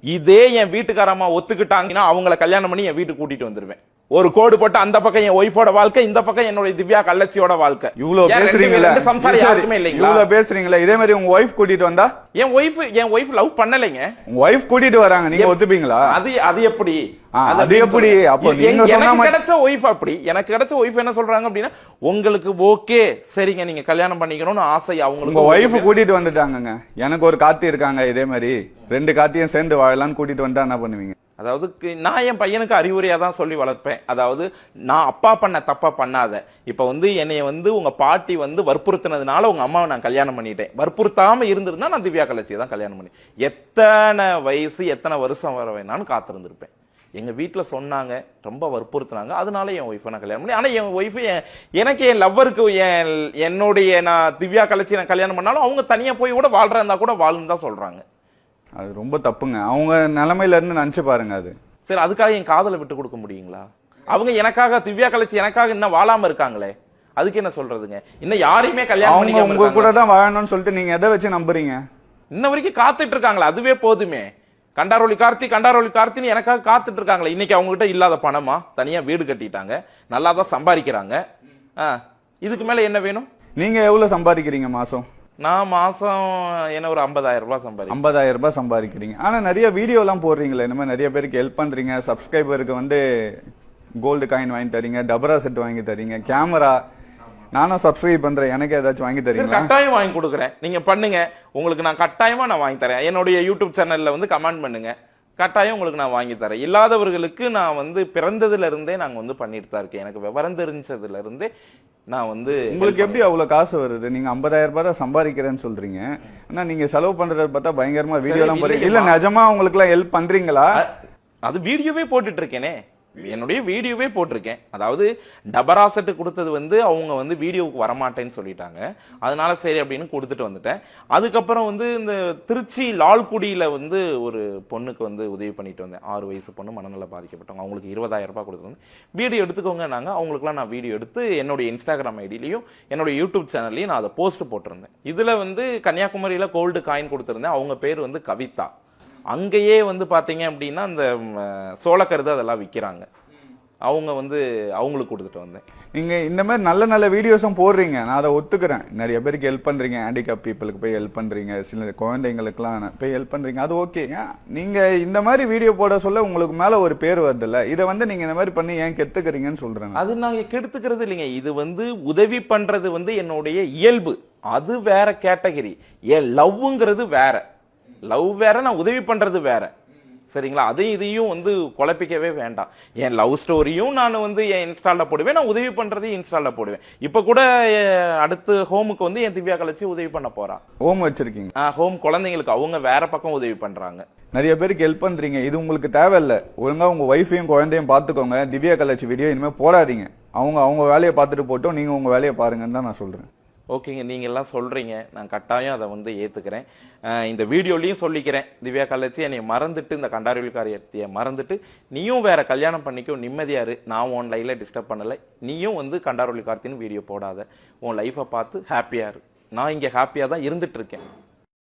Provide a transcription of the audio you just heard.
இதே என் வீட்டுக்காரம்மா ஒத்துக்கிட்டாங்கன்னா அவங்கள கல்யாணம் பண்ணி என் வீட்டுக்கு கூட்டிட்டு வந்துருவேன். ஒரு கோடு போட்டு அந்த பக்கம் என் ஒய்ஃபோட வாழ்க்கை இந்த பக்கம் என்னுடைய திவ்யா கள்ளச்சியோட வாழ்க்கை. இவ்வளவு பேசுறீங்களா? சம்சாரம் யாருக்குமே இல்லைங்களா? இவ்வளவு பேசுறீங்களா? இதே மாதிரி உங்க ஒய்ஃப் கூட்டிட்டு வந்தா? என் ஒய்ஃப் என் ஒய்ஃப் லவ் பண்ணலைங்க. உங்க ஒய்ஃப் கூட்டிட்டு வராங்க. நீங்க ஒத்துப்பீங்களா? அது அது எப்படி? அது எப்படி? அப்போ நீங்க எனக்கு கிடைச்ச ஒய்ஃப் அப்படி. எனக்கு கிடைச்ச ஒய்ஃப் என்ன சொல்றாங்க அப்படின்னா உங்களுக்கு ஓகே சரிங்க நீங்க கல்யாணம் பண்ணிக்கணும்னு ஆசை உங்க அவங்களுக்கு ஒய்ஃப் கூட்டிட்டு வந்துட்டாங்கங்க. எனக்கு ஒரு காத்தி இருக்காங்க இதே மாதிரி. ரெண்டு காத்தியும் சேர்ந்து வாழலாம்னு கூட்டிட்டு வந்தா என்ன பண்ணுவீங்க? அதாவது நான் என் பையனுக்கு அறிவுரையாக தான் சொல்லி வளர்ப்பேன். அதாவது நான் அப்பா பண்ண தப்பாக பண்ணாத. இப்போ வந்து என்னைய வந்து உங்கள் பாட்டி வந்து வற்புறுத்தினதுனால உங்கள் அம்மாவை நான் கல்யாணம் பண்ணிட்டேன். வற்புறுத்தாமல் இருந்திருந்தா நான் திவ்யா கலச்சியை தான் கல்யாணம் பண்ணி எத்தனை வயசு எத்தனை வருஷம் வர வேணாலும் காத்திருந்திருப்பேன். எங்கள் வீட்டில் சொன்னாங்க ரொம்ப வற்புறுத்துனாங்க. அதனால என் ஒய்ஃபை நான் கல்யாணம் பண்ணி ஆனால் என் ஒய்ஃபு எனக்கு என் லவ்வருக்கு என் என்னுடைய நான் திவ்யா கலச்சி நான் கல்யாணம் பண்ணாலும் அவங்க தனியாக போய் கூட வாழ்கிறா இருந்தால் கூட வாழுன்னு தான் சொல்கிறாங்க அது ரொம்ப தப்புங்க. அவங்க நிலைமையில இருந்து நினைச்சு பாருங்க அது. சரி அதுக்காக என் காதலை விட்டு கொடுக்க முடியுங்களா? அவங்க எனக்காக திவ்யா கலைச்சி எனக்காக இன்னும் வாழாம இருக்காங்களே? அதுக்கு என்ன சொல்றதுங்க? இன்னும் யாரையுமே கல்யாணம் அவங்க பண்ணிக்காம உங்க கூட. தான் வாழணும்னு சொல்லிட்டு நீங்க எதை வச்சு நம்புறீங்க? இன்ன வரைக்கும் காத்துட்டு இருக்காங்களா அதுவே போதுமே. கண்டாரோலி கார்த்தி கண்டாரோலி கார்த்தின்னு எனக்காக காத்துட்டு இருக்காங்களே. இன்னைக்கு அவங்க கிட்ட இல்லாத பணமா? தனியா வீடு கட்டிட்டாங்க. நல்லா தான் சம்பாதிக்கிறாங்க. ஆ, இதுக்கு மேல என்ன வேணும்? நீங்க எவ்வளவு சம்பாதிக்கிறீங்க மாசம்? நான் மாசம் என்ன ஒரு 50000 ரூபாய் சம்பாதிக்கிறேன். ஐம்பதாயிரம் ரூபாய் சம்பாதிக்கிறீங்க. ஆனா நிறைய வீடியோ எல்லாம் போடுறீங்களே இந்த மாதிரி நிறைய பேருக்கு ஹெல்ப் பண்றீங்க. சப்ஸ்கிரைபருக்கு வந்து கோல்டு காயின் வாங்கி தரீங்க டபரா செட் வாங்கி தரீங்க கேமரா நானும் சப்ஸ்கிரைப் பண்றேன் எனக்கு ஏதாச்சும் வாங்கி சரி தரீங்களா? கட்டாயம் வாங்கி கொடுக்குறேன். நீங்க பண்ணுங்க. உங்களுக்கு நான் கட்டாயமா நான் வாங்கி தரேன். என்னுடைய யூடியூப் சேனல்ல வந்து கமெண்ட் பண்ணுங்க. கட்டாயம் உங்களுக்கு நான் வாங்கி தரேன். இல்லாதவர்களுக்கு நான் வந்து பிறந்ததுல இருந்தே நாங்க வந்து பண்ணிட்டு தான் இருக்கேன். எனக்கு விவரம் தெரிஞ்சதுல இருந்தே நான் வந்து உங்களுக்கு எப்படி அவ்வளவு காசு வருது? நீங்க 50000 ரூபாய் தான் சம்பாதிக்கிறேன்னு சொல்றீங்க. ஆனா நீங்க செலவு பண்றத பார்த்தா பயங்கரமா வீடியோ எல்லாம் போறீங்க இல்ல இல்லைங்கம்மா. நிஜமா உங்களுக்கு எல்லாம் ஹெல்ப் பண்றீங்களா? அ- அது வீடியோவே போட்டுட்டு இருக்கேனே. என்னுடைய வீடியோவே போட்டிருக்கேன். அதாவது டபரா செட்டு கொடுத்தது வந்து அவங்க வந்து வீடியோவுக்கு வரமாட்டேன்னு சொல்லிட்டாங்க. அதனால சரி அப்படின்னு கொடுத்துட்டு வந்துட்டேன். அதுக்கப்புறம் வந்து இந்த திருச்சி லால்குடியில் வந்து ஒரு பொண்ணுக்கு வந்து உதவி பண்ணிட்டு வந்தேன். ஆறு வயசு பொண்ணு மனநல பாதிக்கப்பட்டவங்க. அவங்களுக்கு இருபதாயிரம் ரூபாய் கொடுத்து வந்து வீடியோ எடுத்துக்கோங்க நாங்கள் அவங்களுக்குலாம் நான் வீடியோ எடுத்து என்னுடைய இன்ஸ்டாகிராம் ஐடியிலையும் என்னுடைய யூடியூப் சேனல்லையும் நான் அதை போஸ்ட் போட்டிருந்தேன். இதில் வந்து கன்னியாகுமரியில் கோல்டு காயின் கொடுத்துருந்தேன். அவங்க பேர் வந்து கவிதா. அங்கேயே வந்து பாத்தீங்க அப்படின்னா அந்த சோளக்கருது அதெல்லாம் விக்கிறாங்க. அவங்க வந்து அவங்களுக்கு கொடுத்துட்டு வந்தேன். நீங்க இந்த மாதிரி நல்ல நல்ல வீடியோஸும் போடுறீங்க. நான் அதை ஒத்துக்கிறேன். நிறைய பேருக்கு ஹெல்ப் பண்றீங்க. ஹேண்டிகேப் பீப்புளுக்கு போய் ஹெல்ப் பண்றீங்க. சில குழந்தைங்களுக்குலாம் போய் ஹெல்ப் பண்றீங்க. அது ஓகே நீங்க இந்த மாதிரி வீடியோ போட சொல்ல உங்களுக்கு மேல ஒரு பேர் வருதுல்ல. இதை வந்து நீங்க இந்த மாதிரி பண்ணி ஏன் கெத்துக்கிறீங்கன்னு சொல்றேன் நான். அது நாங்க கெடுத்துக்கிறது இல்லைங்க. இது வந்து உதவி பண்றது வந்து என்னுடைய இயல்பு. அது வேற கேட்டகரி என் லவ்ங்கிறது வேற. லவ் வேற நான் உதவி பண்றது வேற. சரிங்களா? அதையும் இதையும் வந்து குழப்பிக்கவே வேண்டாம். என் லவ் ஸ்டோரியும் நான் வந்து என் இன்ஸ்டால்ல போடுவேன். நான் உதவி பண்றதையும் இன்ஸ்டால்ல போடுவேன். இப்ப கூட அடுத்து ஹோமுக்கு வந்து என் திவ்யா கழிச்சு உதவி பண்ண போறா. ஹோம் வச்சிருக்கீங்க. ஹோம் குழந்தைங்களுக்கு அவங்க வேற பக்கம் உதவி பண்றாங்க. நிறைய பேருக்கு ஹெல்ப் பண்றீங்க. இது உங்களுக்கு தேவையில்ல. ஒழுங்கா உங்க ஒய்ஃபையும் குழந்தையும் பாத்துக்கோங்க. திவ்யா கலாச்சி வீடியோ இனிமே போடாதீங்க. அவங்க அவங்க வேலையை பார்த்துட்டு போட்டோம். நீங்க உங்க வேலையை பாருங்கன்னு தான் நான் சொல்றேன். ஓகேங்க நீங்கள்லாம் எல்லாம் நான் கட்டாயம் அதை வந்து ஏற்றுக்கிறேன் இந்த வீடியோலையும் சொல்லிக்கிறேன். திவ்யா கலச்சி என்னை மறந்துட்டு இந்த கண்டாரியல்காரியத்தையை மறந்துட்டு நீயும் வேறு கல்யாணம் பண்ணிக்கோ நிம்மதியாக இரு. நான் உன் லைஃப்பில் டிஸ்டர்ப் பண்ணல. நீயும் வந்து கண்டாரொலி கார்த்தின்னு வீடியோ போடாத. உன் லைஃபை பார்த்து ஹாப்பியாக இரு. நான் இங்கே ஹாப்பியாக தான் இருந்துகிட்ருக்கேன்